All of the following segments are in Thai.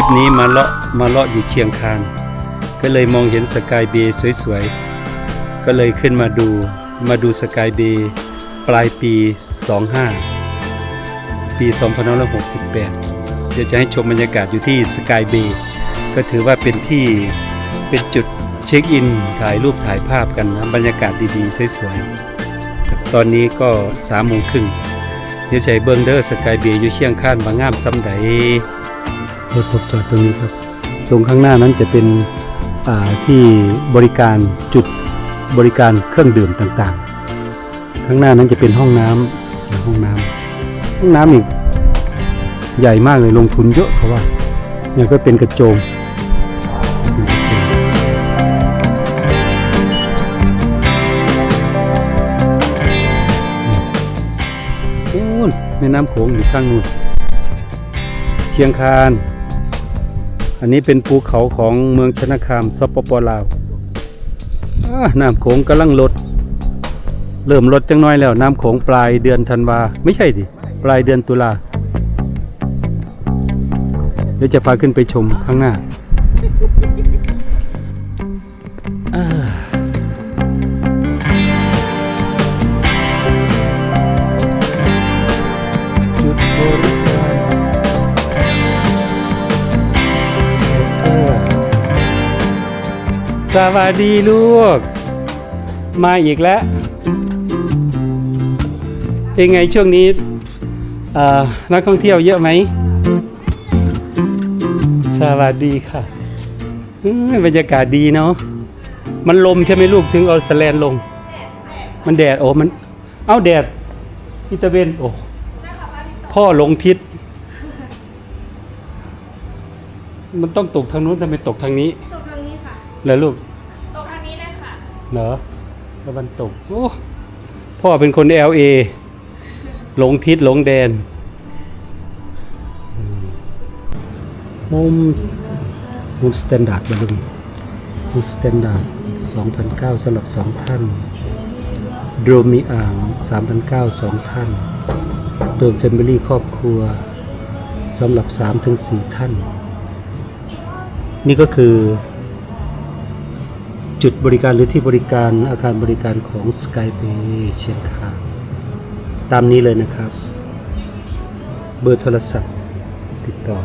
ลิปนี้มาเลาะมาเลาะอยู่เชียงคานก็เลยมองเห็นสกายเบย์สวยๆ ก็เลยขึ้นมาดูมาดูสกายเบย์ปลายปี 25 ปี 2568 เดี๋ยวจะให้ชมบรรยากาศอยู่ที่สกายเบย์ก็ถือว่าเป็นที่เป็นจุดเช็คอินถ่ายรูปถ่ายภาพกันนะบรรยากาศดีๆ สวยๆ ตอนนี้ก็สามโมงครึ่งเดี๋ยวใช้เบิงเดอร์สกายเบย์อยู่เชียงคานบางงามซ้ำใด รถผมจอดตรงนี้ครับ ตรงข้างหน้านั้นจะเป็นที่บริการจุดบริการเครื่องดื่มต่างๆ ข้างหน้านั้นจะเป็นห้องน้ำห้องน้ำห้องน้ำอีกใหญ่มากเลยลงทุนเยอะเขาว่าเนี่ยก็เป็นกระโจมนู่นแม่น้ำโขงอยู่ข้างนู่นเชียงคาน อันนี้เป็นภูเขาของเมืองชนะคามสปปลาวอ่าน้ำโขงกำลังลด เริ่มลดจังน้อยแล้วน้ำโขงปลายเดือนธันวาไม่ใช่สิปลายเดือนตุลาเดี๋ยวจะพาขึ้นไปชมข้างหน้าอ่า สวัสดีลูก มาอีกแล้ว เป็นไงช่วงนี้นักท่องเที่ยวเยอะไหม สวัสดีค่ะบรรยากาศดีเนาะ มันลมใช่ไหมลูกถึงเอาสแลนลง มันแดดโอ้มัน เอาแดดอิตาเวนโอ้พ่อหลงทิศ มันต้องตกทางนู้นทำไมตกทางนี้ ตกตรงนี้ค่ะเหรอลูกตกทางนี้เลยค่ะ เหรอตะวันตกโอ้พ่อเป็นคน LA หลงทิศหลงแดน มุม มุมสแตนดาร์ดบลุงมุมสแตนดาร์ด2,009สำหรับ 2 ท่าน โดรมมีอ่าง3,009 2 ท่าน โดมเฟมิลี่ครอบครัวสำหรับ 3-4 ท่าน นี่ก็คือ จุดบริการหรือที่บริการอาคารบริการของ Skybay เชียงคานตามนี้เลยนะครับ เบอร์โทรศัพท์ติดต่อ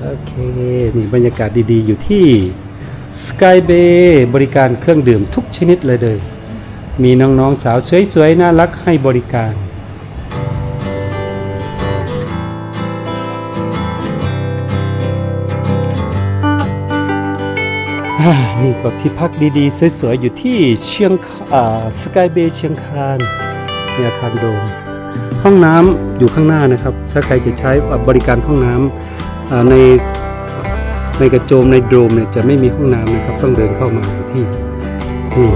โอเค นี่บรรยากาศดีๆ อยู่ที่ Skybay บริการเครื่องดื่มทุกชนิดเลยเลย มีน้องๆสาวสวยๆ น่ารักให้บริการ นี่ก็ที่พักดีๆ สวยๆ อยู่ที่เชียงสกายเบย์เชียงคานในอาคารโดม ห้องน้ำอยู่ข้างหน้านะครับ ถ้าใครจะใช้บริการห้องน้ำอ่าในในกระโจมในโดมเนี่ยจะไม่มีห้องน้ำนะครับ ต้องเดินเข้ามาที่นี่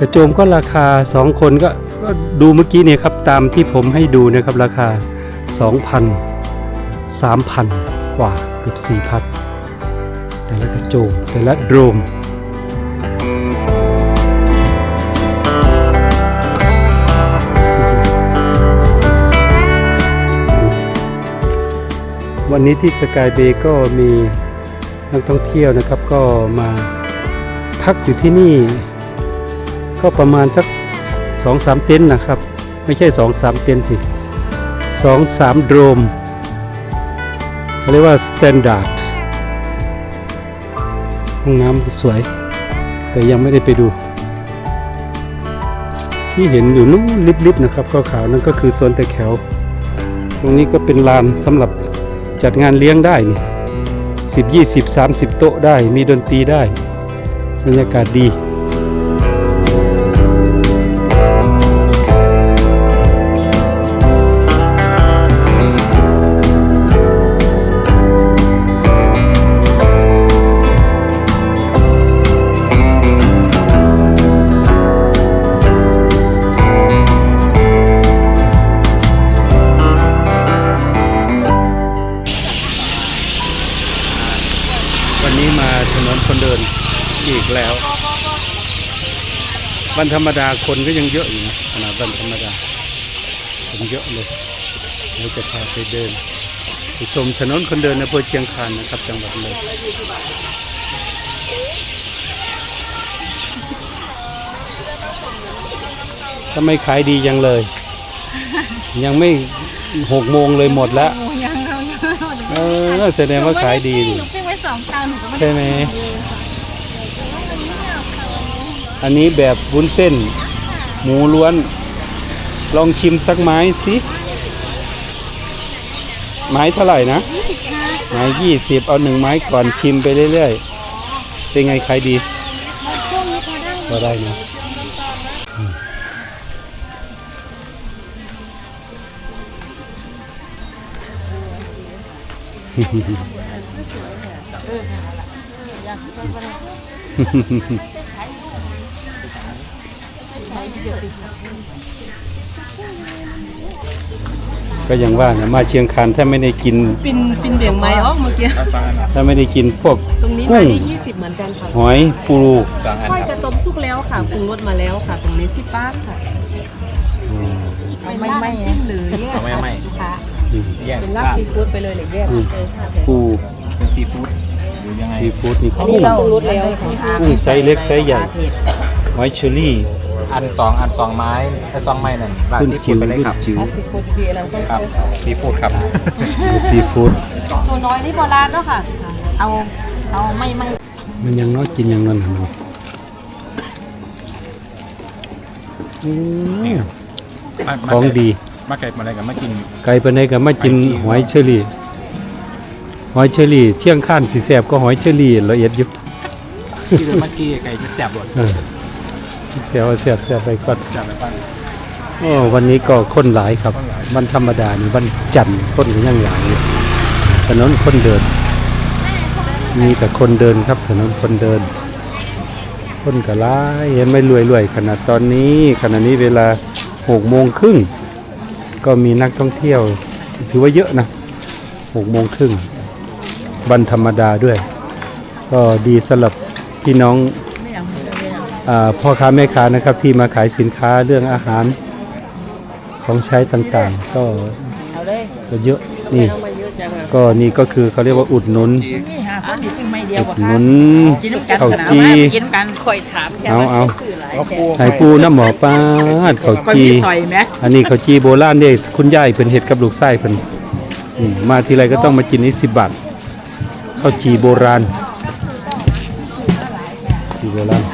กระโจมก็ราคา 2 คนก็ก็ดูเมื่อกี้เนี่ยครับตามที่ผมให้ดูนะครับราคา 2,000 3,000 กว่าเกือบ4,000 แต่ละกระโจมแต่ละโดรมวันนี้ที่สกายเบย์ก็มีนักท่องเที่ยวนะครับก็มาพักอยู่ที่นี่ ก็ประมาณสักสองสามเต็นท์นะครับ ไม่ใช่สองสามเต็นท์สิสองสามโดมเขาเรียกว่าสแตนดาร์ดห้องน้ำสวย แต่ยังไม่ได้ไปดู ที่เห็นอยู่นู้นลิบๆนะครับก็ขาวนั่นก็คือโซนแต่แขวตรงนี้ก็เป็นลานสำหรับจัดงานเลี้ยงได้นี่สิบยี่สิบสามสิบโต๊ะได้มีดนตรีได้ บรรยากาศดี อีกแล้ววันธรรมดาคนก็ยังเยอะอยู่นะขนาดวันธรรมดาคนเยอะเลยเราจะพาไปเดินไปชมถนนคนเดินในอำเภอเชียงคานนะครับ จังหวัดเลยทำไมขายดียังเลย ยังไม่หกโมงเลยหมดแล้วโอ้ยังเรายังเราเออแสดงว่าขายดีหนี่นูปิ้งไว้สองตันหนูก็ไม่ได้ใช่ไหมกินเลยค่ะ อันนี้แบบวุ้นเส้น หมูล้วน ลองชิมสักไม้สิไม้เท่าไหร่นะไม้ยี่สิบเอาหนึ่งไม้ก่อนชิมไปเรื่อยๆ เป็นไงใครดีช่วงนี้พอได้พอได้นะอืม ก็ยังว่านะมาเชียงคานถ้าไม่ได้กิน ปินปินเบี่ยงไม้อ๋อเมื่อกี้ ถ้าไม่ได้กินพวกตรงนี้กุ้มางได้ยี่สิบเหมือนกันค่ะหอยปูรูห้อยกระต้มสุกแล้วค่ะปรุงรสมาแล้วค่ะ ตรงนี้สิบบาทค่ะอืมเป็นราดน้ำจิ้มหรือแยกเอาไม่ ค่ะไม่ลูกค้าแยกเป็นราดซีฟู้ดไปเลยหรือแยกอืมเออค่ะปูเป็นซีฟู้ดหรือยังไงซีฟู้ดนี่อันกุ้นี้งเราปรุงรสแล้วค่ะ กุ้งไซส์เล็กไซส์ใหญ่ หอยเชอรี่ อันสองอันสองไม้ไอ้สองไม้นั่นราดรุ่นซีฟู้จิ๋ดวไปเลยรุ่นครับจิ๋วราดซีฟู้ดพี่อะไรก็ครับซีฟู้ดครับซีฟู้ดตัวน้อยนี่โบราณเนาะค่ะ เอาเอาไม่ไม่มันยังน้อยกินยังนั่นเนาะอืมของดี มาไก่มาอะไรกันมากินไก่ปานใดก็มากินหอยเชอรี่ หอยเชอรี่เที่ยงข้านสีแสบก็หอยเชอรี่ละเอียดยิบที่เมื่อกี้ไก่จะแสบหมดเออ แสบแสบแสบไปก่อนแสบไปบ้างโอ้วันนี้ก็คนหลายครับวันธรรมดานี่วันจันทร์คนก็ยังหลายอยู่ถนนคนเดิน มีแต่คนเดินครับถนนคนเดิน คนก็หลายเห็นไหม่รวยรวยๆขนาดตอนนี้ขณะนี้เวลาหกโมงครึ่งก็มีนักท่องเที่ยว ถือว่าเยอะนะหกโมงครึ่งวันธรรมดาด้วย ก็ดีสำหรับพี่น้องอา พ่อค้าแม่ค้านะครับที่มาขายสินค้าเรื่องอาหารของใช้ต่างๆ ก็เอาเลยก็เยอะนี่ เอามาเยอะจังอะก็นี่ก็คือเขาเรียกว่าอุดหนุนนี่หาคนที่ซื้อไม่เดียวอุดบ่หค่ะนุนกินน้ำกันข้าวขนาดจี ว่ากินน้ำกันคอยถามแกเอาว่าเอาซื้อหลายแล้วแกปูไข่ปูน้ำหมอปลาดข้าวก็จี มีซอยไหมอันนี้ข้าวจีโบราณเนี่ยคุณยายเพิ่นเฮ็ดกับลูกไส้เพิ่นอืมมาทีไรก็ต้องมากินนี่สิบบาทข้าวจีโบราณจีโบราณ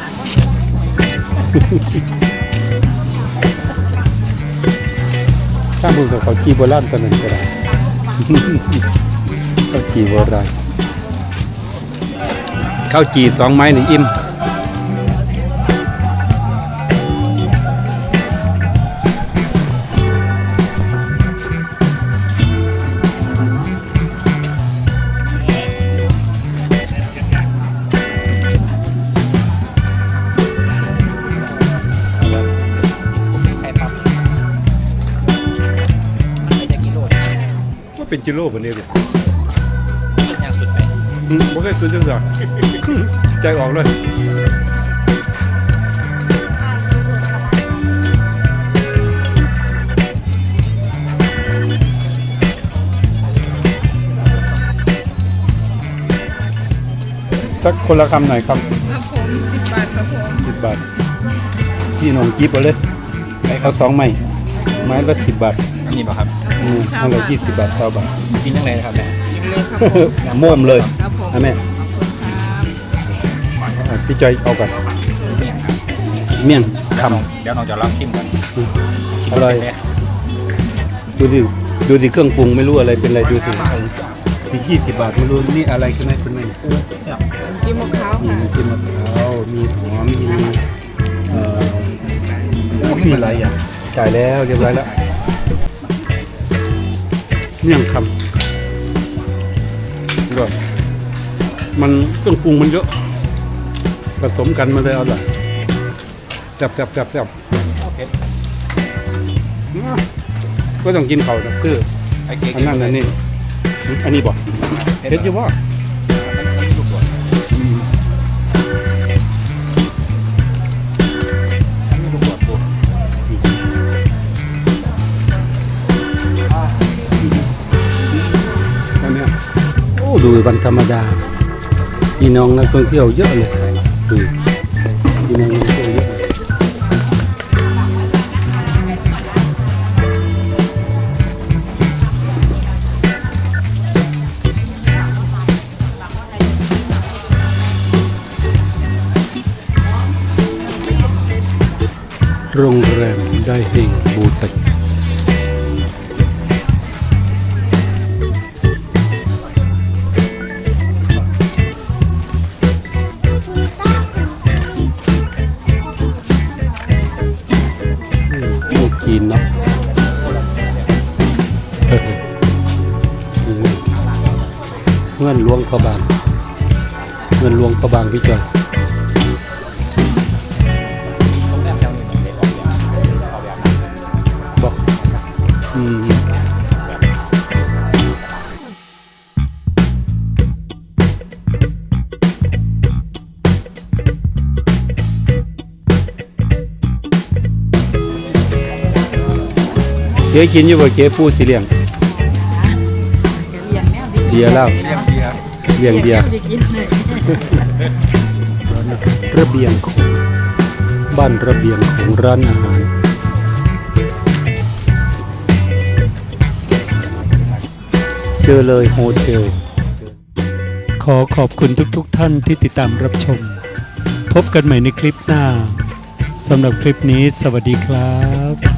ถ้ามึงกับเขาจีโบราณตอนนั้นก็ได้ข้าวจีโบราณข้าวจีสองไม้หนึ่งอิ่ม ว่าเป็นจิโร่ปะเนี่ยย่างสุดไปบ่เคยซื้อจังซั่นใจออกเลยสักคนละคำหน่อยครับครับผมสิบบาทครับผมสิบบาท พี่น้องกิบเอาเลย เอาสองไม้ไม้ละสิบบาท อันนี้ป่ะครับ อืมเอาละยี่สิบบาทเท่าบาทกินยังไงนะครับแม่กินเลยครับผมม่วมเลยครับผมนะแม่ขอบคุณครับอะพี่จอยเอากันเนี่ยครับเมี่ยงคเดี๋ยวน้องจะลองชิมก่อนำอร่อยเลยดูดิดูดิเครื่องปรุงไม่รู้อะไรเป็นอะไรดูสิสิยี่สิบบาทไม่รู้นี่อะไรคุณแม่คุณแม่กินมะพร้าวมีค่ะน้ำจิ้มมะพร้าวมีหอมมีเอ่อโอ้มีหลายอย่างจ่ายแล้วเรียบร้อยแล้ว เมี่ยงคำก็มันเครื่องปรุงมันเยอะ ผสมกันมาเลยเอาล่ะแซ่บแซ่บแซ่บแซ่บโอเคก็ต้องกินเขาวนะคือไอ้เก๊กอันนั้นอันนี้ อันนี้บอกเฮ็ดอยี่ว่าลูกบ ดูวันธรรมดาพี่น้องนักท่องเที่ยวเยอะเลยดู พระบางเงื่อนหลวงพระบางพี่จอยโรงแรมแถวนี้ผมได้ออกแบบออกแบบนั้นบอกอืมเจ๊กินอยู่บ่เจ๊ปูสีเหลี่ยงเบียร์เหล้าเรียกเบียร์เบียงเบียร์ระเบียงของบ้านระเบียงของร้านอาหารเจอเลยโฮเทล ขอขอบคุณทุกๆทท่านที่ติดตามรับชม พบกันใหม่ในคลิปหน้าสำหรับคลิปนี้สวัสดีครับ